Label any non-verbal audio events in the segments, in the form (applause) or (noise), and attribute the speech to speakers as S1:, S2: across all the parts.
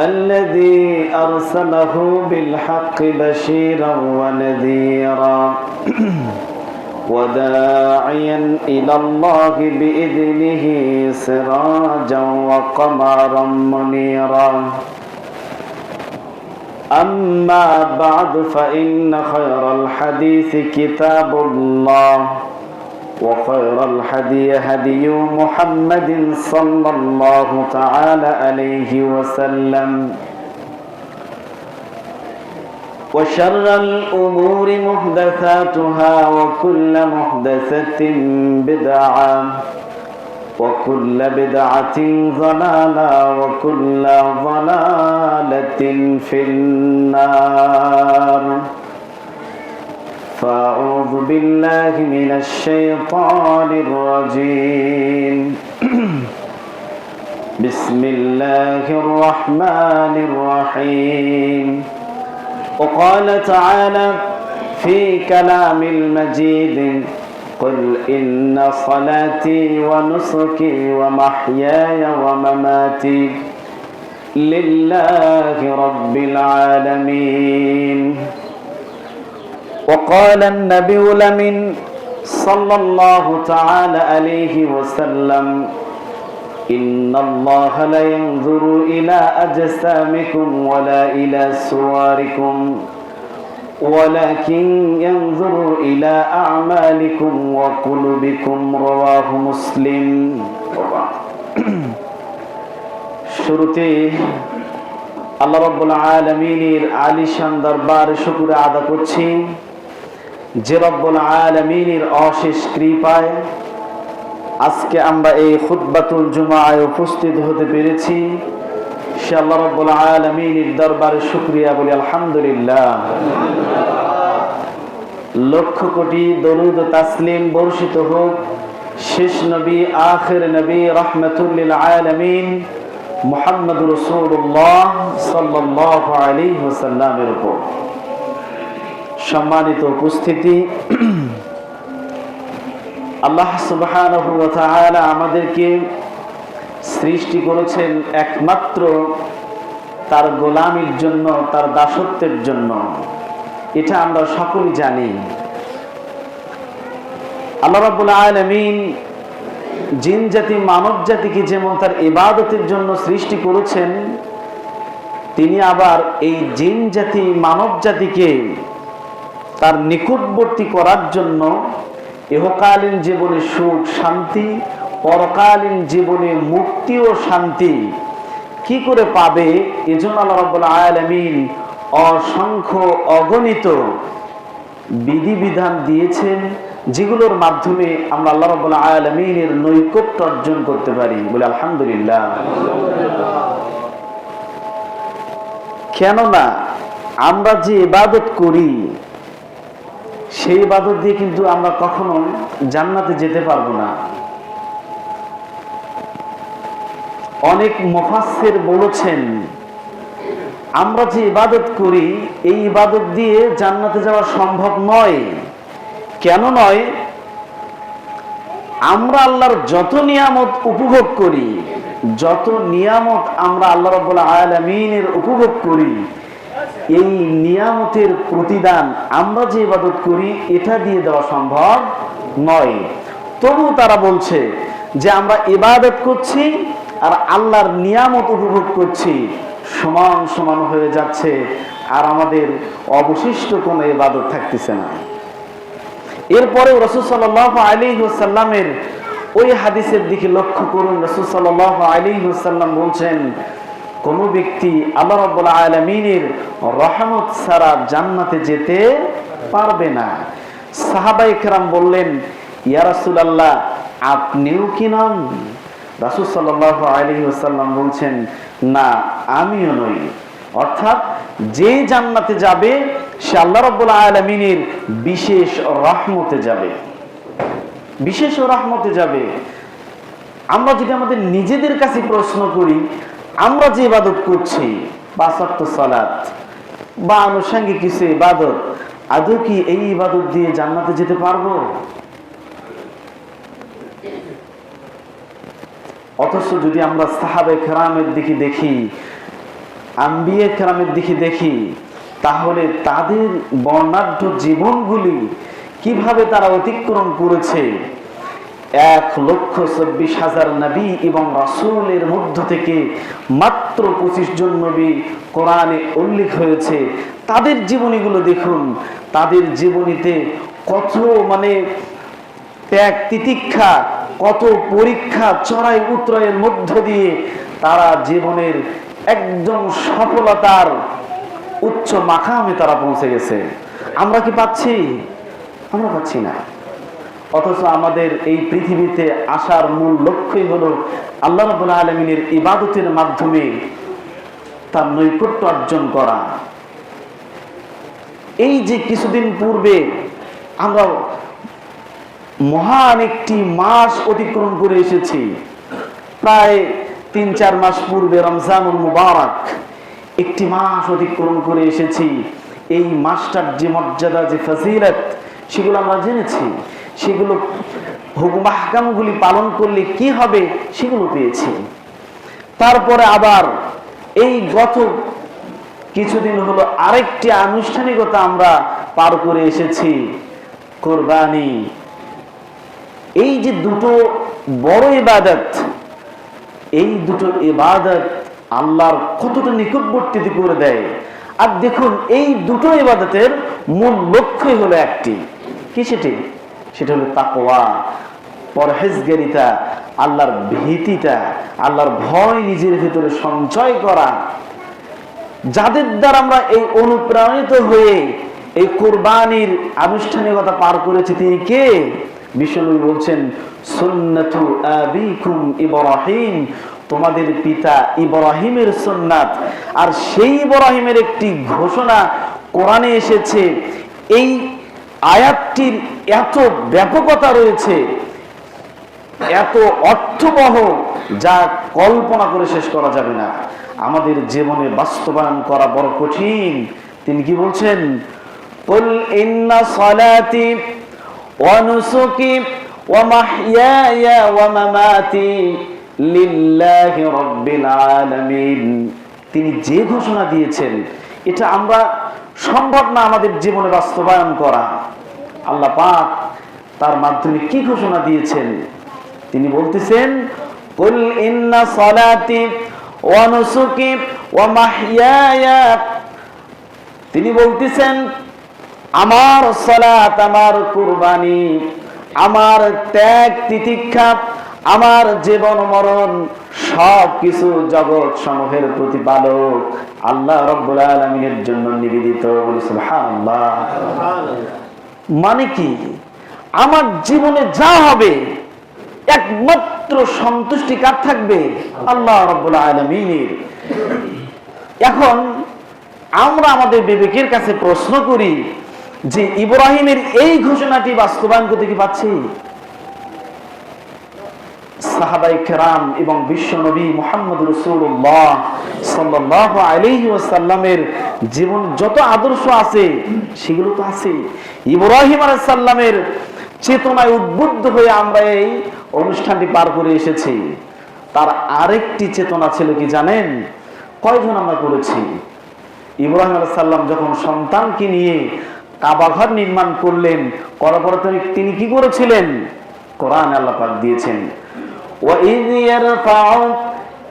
S1: الذي أرسله بالحق بشيرا ونذيرا. (clears throat) وداعيا إلى الله بإذنه سراجا وقمرا منيرا. أما بعد فإن خير الحديث كتاب الله. وخير الحدي هدي محمد صلى الله تعالى عليه وسلم. وشر الأمور محدثاتها وكل محدثة بدعة وكل بدعة ضلالة وكل ضلالة في النار. فأعوذ بالله من الشيطان الرجيم. (clears throat) بسم الله الرحمن الرحيم. وقال تعالى في كلام المجيد قل إن صلاتي ونسكي ومحياي ومماتي لله رب العالمين. وقال النبي لمن صلى الله تعالى عليه وسلم إن الله لا ينظر إلى أجسامكم ولا إلى صوركم ولكن ينظر إلى أعمالكم وقلوبكم رواه مسلم শুরুতে আল্লাহ রব্বুল আলমিনের আলিশান দরবার শুকুর আদা করছি যে রব্বুল আলমিনের অশেষ কৃপায় আজকে আমরা এই খুদ্বাতুল জুমায় উপস্থিত হতে পেরেছি। সে আল্লাহ রব্বুল আলমিনের দরবারে শুক্রিয়া বলি, আলহামদুলিল্লাহ। লক্ষ কোটি দরুদ তাসলিম বর্ষিত হোক, শেষ নবী, আখের নবী, রহমতুল্লিল আলমিন মোহাম্মদ রসুল্লাহ সাল্লাহ আলী হোসাল্লামের উপর। সম্মানিত উপস্থিতি। আল্লাহ সুবাহ আমাদেরকে সৃষ্টি করেছেন একমাত্র তার গোলামির জন্য, তার দাসত্বের জন্য। এটা আমরা সকলেই জানি। আল্লাহ রাবুল আলমিন জিন জাতি, মানব জাতিকে যেমন তার ইবাদতের জন্য সৃষ্টি করেছেন, তিনি আবার এই জিন জাতি, মানব জাতিকে তার নিকটবর্তী করার জন্য ইহকালীন জীবনে সুখ, শান্তি, পরকালীন জীবনে মুক্তি ও শান্তি কি করে পাবে? এজন্য আল্লাহ রাব্বুল আলামিন অসংখ্য অগণিত বিধিবিধান দিয়েছেন, যেগুলোর মাধ্যমে আমরা আল্লাহ রাব্বুল আলামিনের নৈকট্য অর্জন করতে পারি। বলে আলহামদুলিল্লাহ। কেননা আমরা যে ইবাদত করি সেই ইবাদত দিয়ে কিন্তু আমরা কখনো জান্নাতে যেতে পারব না। অনেক মুফাসসির বলেছেন, আমরা যে ইবাদত করি, এই ইবাদত দিয়ে জান্নাতে যাওয়া সম্ভব নয়। কেন নয়? আমরা আল্লাহর যত নিয়ামত উপভোগ করি, যত নিয়ামত আমরা আল্লাহ রব্বুল আলামিনের উপভোগ করি এই নিয়ামতের প্রতিদান আমরা যে ইবাদত করি, এটা দিয়ে দেওয়া সম্ভব নয়। তবু তারা বলছে যে আমরা ইবাদত করছি আর আল্লাহর নিয়ামত উপভোগ করছি। সমান সমান হয়ে যাচ্ছে আর আমাদের অবশিষ্ট কোনো ইবাদত থাকতেছে না। এরপরে রসুল সাল্লাহ আলী সাল্লামের ওই হাদিসের দিকে লক্ষ্য করুন। রসুল সাল্লাহ আলী সাল্লাম বলছেন কোন ব্যক্তি আল্লাহ রব্বুল আলমিনের রহমত ছাড়া জান্নাতে যেতে পারবে না। সাহাবাই কেরাম বললেন, ইয়া রাসুল আল্লাহ আপনিও কি নন? রাসুল সাল্লাহ আলী সাল্লাম বলছেন, না, আমিও নই। অর্থাৎ যে জান্নাতে যাবে, সে আল্লাহ রব্বুল আলমিনের বিশেষ রহমতে যাবে। বিশেষ রহমতে যাবে। আমরা যদি আমাদের নিজেদের কাছে প্রশ্ন করি আমরা যে ইবাদত করছি বাসাত্ত সালাত, বা কিছু ইবাদত, আদৌ কি এই ইবাদত দিয়ে জান্নাতে যেতে পারব? অথচ যদি আমরা সাহাবে খেরামের দিকে দেখি, আম্বিয়ে খেরামের দিকে দেখি, তাহলে তাদের বর্ণাঢ্য জীবনগুলি কীভাবে তারা অতিক্রম করেছে? এক লক্ষ চব্বিশ হাজার নবী এবং রাসুলের মধ্য থেকে মাত্র পঁচিশ জন নবী কোরআনে উল্লেখ হয়েছে। তাদের জীবনীগুলো দেখুন। তাদের জীবনীতে কত মানে ত্যাগ, তিতিক্ষা, কত পরীক্ষা, চড়াই উত্তরায়ের মধ্য দিয়ে তারা জীবনের একদম সফলতার উচ্চ মাখামে তারা পৌঁছে গেছে। আমরা কি পাচ্ছি? আমরা পাচ্ছি না। অথচ আমাদের এই পৃথিবীতে আসার মূল লক্ষ্যই হলো আল্লাহ রবুল আলমিনের ইবাদতের মাধ্যমে তার নৈকট্য অর্জন করা। এই যে কিছুদিন পূর্বে আমরা মহান একটি মাস অতিক্রম করে এসেছি, প্রায় তিন চার মাস পূর্বে রমজানুল মুবারক একটি মাস অতিক্রম করে এসেছি। এই মাসটার যে মর্যাদা, যে ফজিলত, সেগুলো আমরা জেনেছি। সেগুলো হুকুম হাকামগুলি পালন করলে কি হবে সেগুলো পেয়েছি। তারপরে আবার এই গত কিছুদিন হলো আরেকটি আনুষ্ঠানিকতা আমরা পার করে এসেছি, কোরবানি। এই যে দুটো বড় ইবাদত, এই দুটো ইবাদত আল্লাহর কতটা নিকটবর্তী করে দেয়। আর দেখুন, এই দুটো ইবাদতের মূল লক্ষ্যই হলো একটি। কি সেটি? সেটা হলো তাকওয়া। পরহেজগারিতা, আল্লাহর ভীতিটা, আল্লাহর ভয় নিজের ভিতরে সঞ্চয় করা। যাদের দ্বারা আমরা এই অনুপ্রাণিত হয়ে এই কোরবানির আনুষ্ঠানিকতা পার করেছি, তিনি কে? বিষ্ণু বলছেন, সুন্নাতু আবিকুম ইব্রাহিম। তোমাদের পিতা ইব্রাহিমের সুন্নাত। আর সেই ইব্রাহিমের একটি ঘোষণা কোরআনে এসেছে, এই আয়াতটির এত ব্যাপকতা রয়েছে এত অর্থবহ যা কল্পনা করে শেষ করা যাবে না আমাদের জীবনে বাস্তবায়ন করা বড় কঠিন তিনি কি বলছেন قل إن صلاتي ونسكي ومحياي ومماتي لله رب العالمين তিনি যে ঘোষণা দিয়েছেন এটা আমরা সম্ভব না আমাদের জীবনে বাস্তবায়ন করা আল্লাহ পাক তার মাধ্যমে কি ঘোষণা দিয়েছেন? তিনি বলতেছেন, কুল ইন্না সালাতি ওয়া নুসুকি ওয়া মাহইয়ায়া। তিনি বলতেছেন, আমার সালাত, আমার কুরবানি, আমার ত্যাগ, তিতিক্ষা, আমার জীবন মরণ সব কিছু জগৎ সমূহের প্রতিপালক আল্লাহ রব্বুল আলমিনের জন্য নিবেদিত বলি সুবহানাল্লাহ। মানে কি? আমার জীবনে যা হবে, একমাত্র সন্তুষ্টি কার থাকবে? আল্লাহ রব্বুল এখন আমরা আমাদের বিবেকের কাছে প্রশ্ন করি যে, ইব্রাহিমের এই ঘোষণাটি বাস্তবায়ন করতে কি পাচ্ছি সাহাবাই কেরাম এবং মোহাম্মদ রসুল্লাহ সাল্লাহ আলহি ওয়াসাল্লামের জীবন যত আদর্শ আছে, সেগুলো তো আছে। ইব্রাহিম চেতনায় উদ্বুদ্ধ হয়ে আমরা এই অনুষ্ঠানটি পার করে এসেছি। তার আরেকটি চেতনা ছিল কি জানেন? কয়জন আমরা করেছি? ইব্রাহিম আলাইসাল্লাম যখন সন্তানকে নিয়ে কাবাঘর নির্মাণ করলেন, করার পরে তিনি- কি করেছিলেন? কোরআন আল্লাহ পাক দিয়েছেন। وإذ يرفع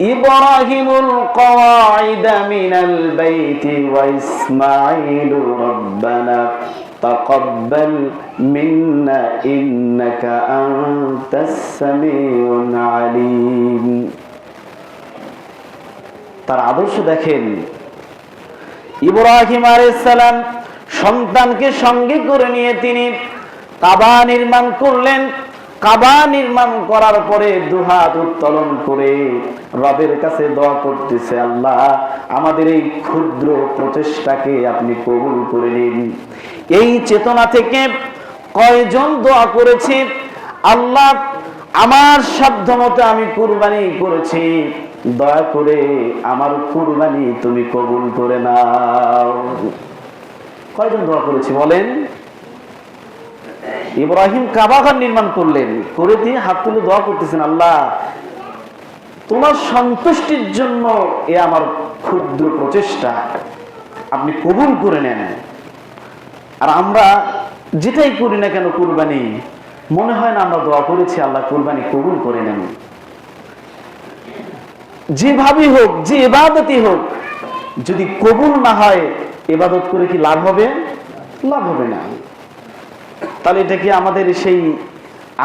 S1: إبراهيم القواعد من البيت وإسماعيل ربنا تقبل منا إنك أنت السميع العليم তার আদর্শ দেখেন ইব্রাহিম আলাইসালাম সন্তানকে সঙ্গে করে নিয়ে তিনি কাবা নির্মাণ করলেন কাবা নির্মাণ করার পরে দুহাত উত্তোলন করে রবের কাছে দোয়া করতেছে, আল্লাহ, আমাদের এই ক্ষুদ্র প্রচেষ্টাকে আপনি কবুল করে নিন। এই চেতনা থেকে কয়জন দোয়া করেছে? আল্লাহ, আমার সাধ্য মতো আমি কুরবানি করেছি। দয়া করে আমার কুরবানি তুমি কবুল করে নাও। কয়জন দোয়া করেছি বলেন? ইব্রাহিম কাবাঘর নির্মাণ করলেন, করে দিয়ে হাত তুলে দোয়া করতেছেন, আল্লাহ, তোমার সন্তুষ্টির জন্য এ আমার ক্ষুদ্র প্রচেষ্টা, আপনি কবুল করে নেন। আর আমরা যেটাই করি না কেন কুরবানি, মনে হয় না আমরা দোয়া করেছি, আল্লাহ কুরবানি কবুল করে নেন। যেভাবেই হোক, যে এবাদতই হোক, যদি কবুল না হয় এবাদত করে কি লাভ হবে? লাভ হবে না। তাহলে এটা কি আমাদের সেই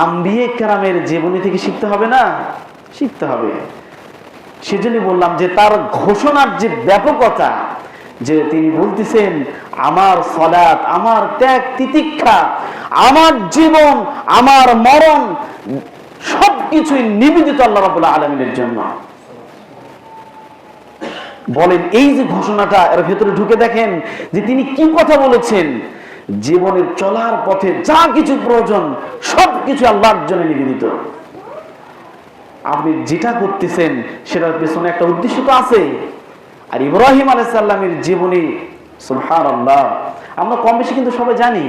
S1: আম্বিয়ে কেরামের জীবনী থেকে শিখতে হবে না? শিখতে হবে। সেজন্য বললাম যে তার ঘোষণার যে ব্যাপকতা, যে তিনি বলতেছেন, আমার সলাৎ, আমার ত্যাগ, তিতিক্ষা, আমার জীবন, আমার মরণ, সবকিছুই নিবেদিত আল্লাহ রাবুল্লাহ আলমিনের জন্য। বলেন, এই যে ঘোষণাটা এর ভেতরে ঢুকে দেখেন যে তিনি কি কথা বলেছেন? জীবনের চলার পথে যা কিছু প্রয়োজন, সবকিছু আল্লাহর জন্য নিবেদিত। আপনি যেটা করতেছেন, সেটার পেছনে একটা উদ্দেশ্য তো আছে। আর ইব্রাহিম আলাইসাল্লামের জীবনী সুলহান আল্লাহ আমরা কম বেশি কিন্তু সবাই জানি,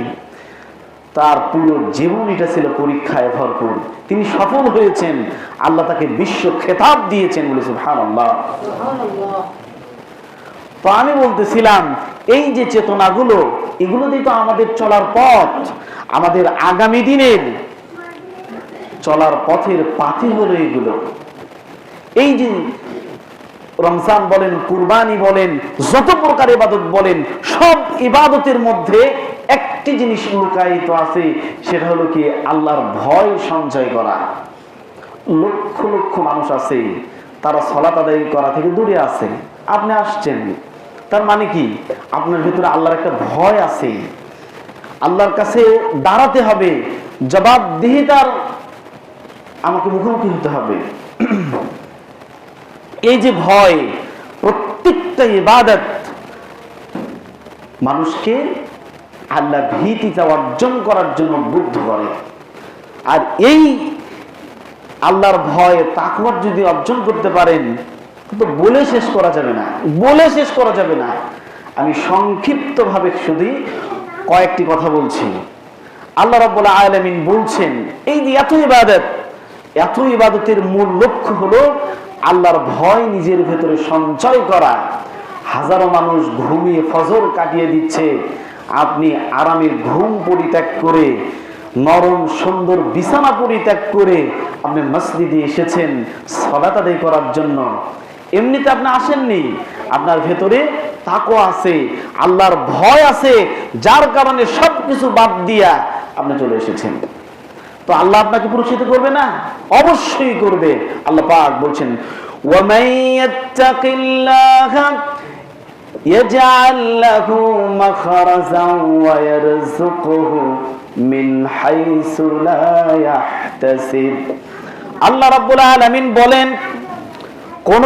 S1: তার পুরো জীবনীটা ছিল পরীক্ষায় ভরপুর। তিনি সফল হয়েছেন, আল্লাহ তাকে বিশ্ব খেতাব দিয়েছেন বলে সুলহান আল্লাহ তো আমি বলতেছিলাম, এই যে চেতনাগুলো, এগুলো দিয়ে তো আমাদের চলার পথ। আমাদের আগামী দিনের চলার পথের পাথি হলো এগুলো। এই যে রমজান বলেন, কুরবানি বলেন, যত প্রকার ইবাদত বলেন, সব ইবাদতের মধ্যে একটি জিনিস লুকায়িত আছে, সেটা হলো কি আল্লাহর ভয় সঞ্চয় করা। লক্ষ লক্ষ মানুষ আছে, তারা সলাত আদায় করা থেকে দূরে আছে। আপনি আসছেন। তার মানে কি? আপনার ভিতরে আল্লাহর একটা ভয় আছে। আল্লাহর কাছে দাঁড়াতে হবে, জবাবদিহিতার আমাকে মুখোমুখি হতে হবে। (clears throat) এই যে ভয়, প্রত্যেকটা ইবাদত মানুষকে আল্লাহ ভীতিটা অর্জন করার জন্য বুদ্ধ করে। আর এই আল্লাহর ভয়, তাকওয়ার যদি অর্জন করতে পারেন তো বলে শেষ করা যাবে না, বলে শেষ করা যাবে না। আমি সংক্ষিপ্ত ভাবে শুধু কয়েকটি কথা বলছি। আল্লাহ রাব্বুল আলামিন বলছেন, এই যে এত ইবাদত এত ইবাদতের মূল লক্ষ্য হলো আল্লাহর ভয় নিজের ভেতরে সঞ্চয় করা। হাজারো মানুষ ঘুমিয়ে ফজর কাটিয়ে দিচ্ছে। আপনি আরামের ঘুম পরিত্যাগ করে, নরম সুন্দর বিছানা পরিত্যাগ করে আপনি মসজিদে এসেছেন সলাত আদায় করার জন্য। এমনিতে আপনি আসেননি আপনার ভেতরে তাকো আছে আল্লাহর ভয় আছে যার কারণে সবকিছু বাদ দিয়া আপনি চলে এসেছেন তো আল্লাহ আপনাকে পুরস্কৃত করবে না অবশ্যই করবে আল্লাহ পাক বলছেন وَمَن يَتَّقِ اللَّهَ يَجْعَل لَّهُ مَخْرَجًا وَيَرْزُقْهُ مِنْ حَيْثُ لَا يَحْتَسِبُ আল্লাহ রাব্বুল আলামিন বলেন কোন